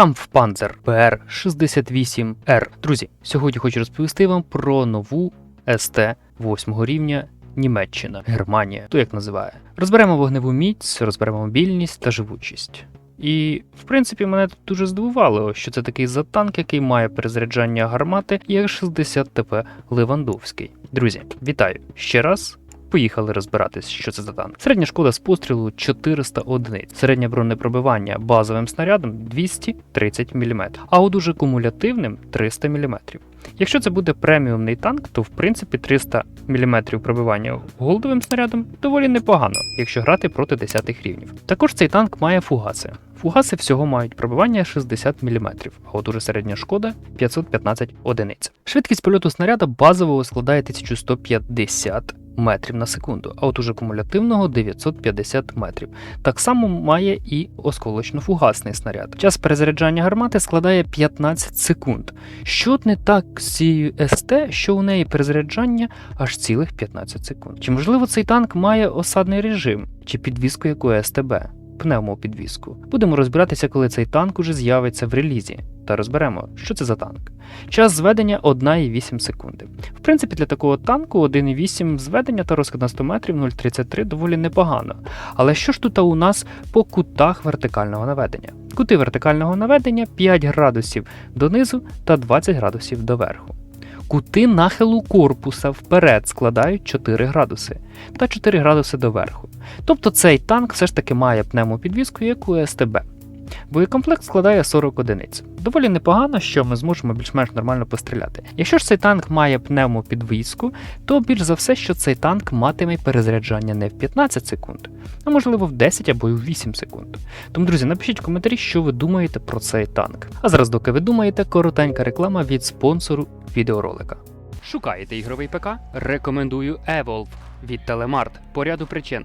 Kampfpanzer PR68R. Друзі, сьогодні хочу розповісти вам про нову СТ 8 рівня Німеччина, Германія, то як називає. Розберемо вогневу міць, розберемо мобільність та живучість. І, в принципі, мене тут дуже здивувало, що це такий за танк, який має перезаряджання гармати як 60 ТП Левандовський. Друзі, вітаю ще раз. Поїхали розбиратись, що це за танк. Середня шкода з пострілу 400 одиниць, середнє бронепробивання базовим снарядом 230 мм, а у дуже кумулятивним 300 мм. Якщо це буде преміумний танк, то в принципі 300 мм пробивання голдовим снарядом доволі непогано, якщо грати проти 10 рівнів. Також цей танк має фугаси. Фугаси всього мають пробивання 60 мм, а от уже середня шкода 515 одиниць. Швидкість польоту снаряда базового складає 1150 метрів на секунду, а от уже кумулятивного 950 метрів. Так само має і осколочно-фугасний снаряд. Час перезаряджання гармати складає 15 секунд. Що не так з цією СТ, що у неї перезаряджання аж цілих 15 секунд. Чи можливо цей танк має осадний режим, чи підвіску як у СТБ? Пневмопідвіску. Будемо розбиратися, коли цей танк уже з'явиться в релізі, та розберемо, що це за танк. Час зведення 1,8 секунди. В принципі, для такого танку 1,8 зведення та розхід на 100 метрів 0,33 доволі непогано. Але що ж тут у нас по кутах вертикального наведення? Кути вертикального наведення 5 градусів донизу та 20 градусів доверху. Кути нахилу корпуса вперед складають 4 градуси та 4 градуси доверху. Тобто цей танк все ж таки має пневмопідвізку, як у СТБ. Боєкомплект складає 40 одиниць. Доволі непогано, що ми зможемо більш-менш нормально постріляти. Якщо ж цей танк має пневмопідвіску, то більш за все, що цей танк матиме перезаряджання не в 15 секунд, а можливо в 10 або й в 8 секунд. Тому, друзі, напишіть в коментарі, що ви думаєте про цей танк. А зараз, доки ви думаєте, коротенька реклама від спонсору відеоролика. Шукаєте ігровий ПК? Рекомендую Evolve від Telemart по ряду причин.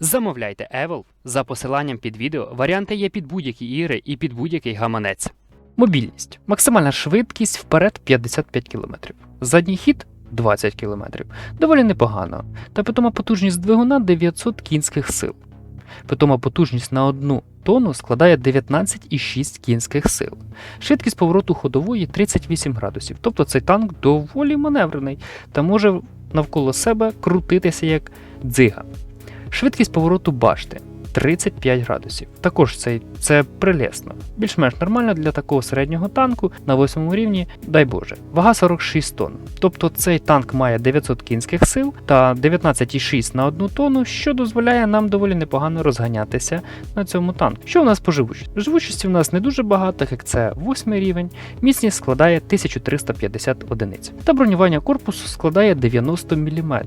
Замовляйте Evolve за посиланням під відео. Варіанти є під будь-які ігри і під будь-який гаманець. Мобільність. Максимальна швидкість вперед 55 км. Задній хід 20 км. Доволі непогано. Та питома потужність двигуна 900 кінських сил. Питома потужність на одну тонну складає 19,6 кінських сил. Швидкість повороту ходової 38 градусів. Тобто цей танк доволі маневрений та може навколо себе крутитися як дзига. Швидкість повороту башти 35 градусів. Також це, це прелесно. Більш-менш нормально для такого середнього танку на 8 рівні, дай Боже. Вага 46 тонн. Тобто цей танк має 900 кінських сил та 19,6 на 1 тонну, що дозволяє нам доволі непогано розганятися на цьому танку. Що у нас по живучості? Живучості у нас не дуже багато, як це 8 рівень. Міцність складає 1350 одиниць. Та бронювання корпусу складає 90 мм,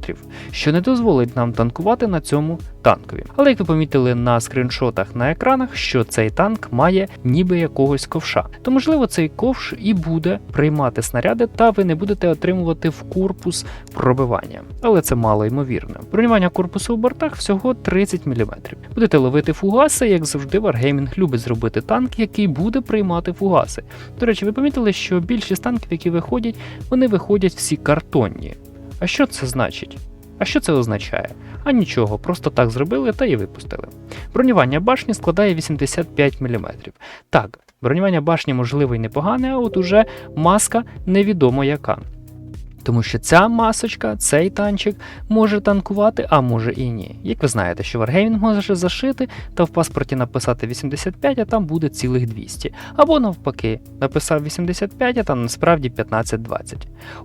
що не дозволить нам танкувати на цьому танкові. Але як ви помітили на скріншотах на екранах, що цей танк має ніби якогось ковша, то можливо цей ковш і буде приймати снаряди, та ви не будете отримувати в корпус пробивання. Але це мало ймовірно. Бронювання корпусу у бортах всього 30 мм. Будете ловити фугаси, як завжди, Wargaming любить зробити танк, який буде приймати фугаси. До речі, ви помітили, що більшість танків, які виходять, вони виходять всі картонні. А що це значить? А що це означає? А нічого, просто так зробили та і випустили. Бронювання башні складає 85 мм. Так, бронювання башні можливо і непогане, а от уже маска невідомо яка. Тому що ця масочка, цей танчик може танкувати, а може і ні. Як ви знаєте, що Wargaming може зашити та в паспорті написати 85, а там буде цілих 200. Або навпаки, написав 85, а там насправді 15-20.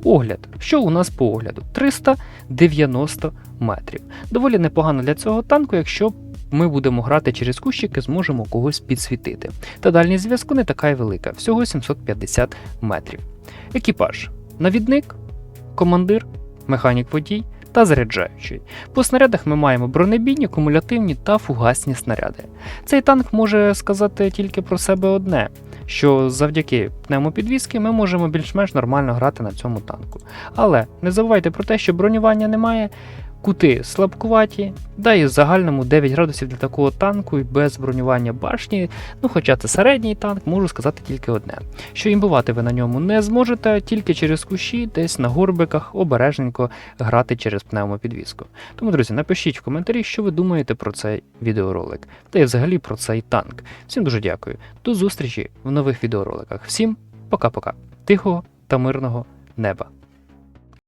Огляд. Що у нас по огляду? 390 метрів. Доволі непогано для цього танку, якщо ми будемо грати через кущики, зможемо когось підсвітити. Та дальність зв'язку не така й велика, всього 750 метрів. Екіпаж. Навідник, командир, механік водій та заряджаючий. По снарядах ми маємо бронебійні, кумулятивні та фугасні снаряди. Цей танк може сказати тільки про себе одне. Що завдяки пневмопідвізки ми можемо більш-менш нормально грати на цьому танку. Але не забувайте про те, що бронювання немає, кути слабкуваті, да і в загальному 9 градусів для такого танку і без бронювання башні, ну хоча це середній танк, можу сказати тільки одне: що імбувати ви на ньому не зможете тільки через кущі, десь на горбиках, обережненько грати через пневмопідвізку. Тому, друзі, напишіть в коментарі, що ви думаєте про цей відеоролик, та й взагалі про цей танк. Всім дуже дякую. До зустрічі в нових відеороликах. Всім пока-пока. Тихого та мирного неба.